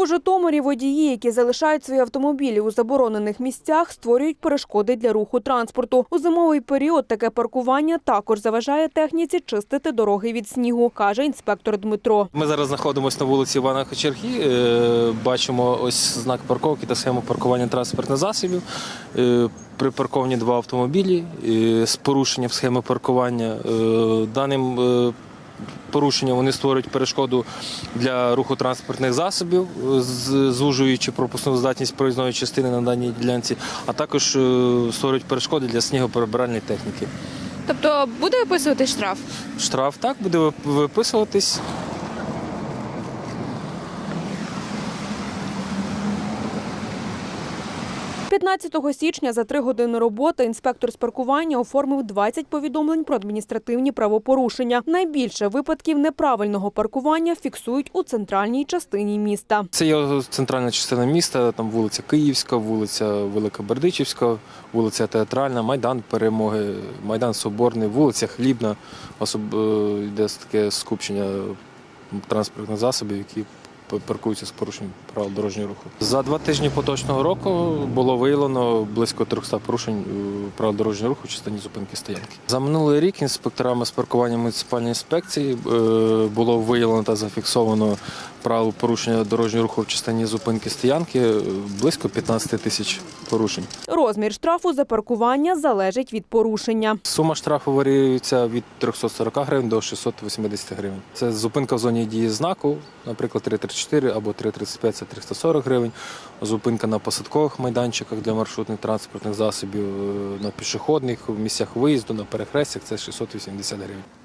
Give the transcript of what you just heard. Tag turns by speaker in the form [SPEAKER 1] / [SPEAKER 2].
[SPEAKER 1] У Житомирі водії, які залишають свої автомобілі у заборонених місцях, створюють перешкоди для руху транспорту. У зимовий період таке паркування також заважає техніці чистити дороги від снігу, каже інспектор Дмитро.
[SPEAKER 2] Ми зараз знаходимося на вулиці Івана Кочерги. Е, Бачимо ось знак парковки та схему паркування транспортних засобів. Е, Припарковані два автомобілі е, з порушенням схеми паркування. Даним порушенням вони створюють перешкоду для руху транспортних засобів, е, звужуючи пропускну здатність проїзної частини на даній ділянці, а також е, створюють перешкоди для снігоперебиральної техніки.
[SPEAKER 3] Тобто буде виписувати штраф?
[SPEAKER 2] Штраф так буде виписуватись.
[SPEAKER 1] – 15 січня за три години роботи інспектор з паркування оформив 20 повідомлень про адміністративні правопорушення. Найбільше випадків неправильного паркування фіксують у центральній частині міста.
[SPEAKER 2] Це є центральна частина міста, там вулиця Київська, вулиця Велика Бердичівська, вулиця Театральна, Майдан Перемоги, Майдан Соборний, вулиця Хлібна, особ... е, йде таке скупчення транспортних засобів, які паркуються з порушенням правил дорожнього руху. За два тижні поточного року було виявлено близько 300 порушень е, правил дорожнього руху в частині зупинки стоянки. За минулий рік інспекторами з паркування муніципальної інспекції е, було виявлено та зафіксовано правил порушення дорожнього руху в частині зупинки стоянки е, близько 15 тисяч порушень.
[SPEAKER 1] Розмір штрафу за паркування залежить від порушення.
[SPEAKER 2] Сума штрафу варіюється від 340 гривень до 680 гривень. Це зупинка в зоні дії знаку, наприклад, 334 або 335 – це 340 гривень. Зупинка на посадкових майданчиках для маршрутних транспортних засобів, е, на пішохідних, в місцях виїзду, на перехрестях – це 680 гривень.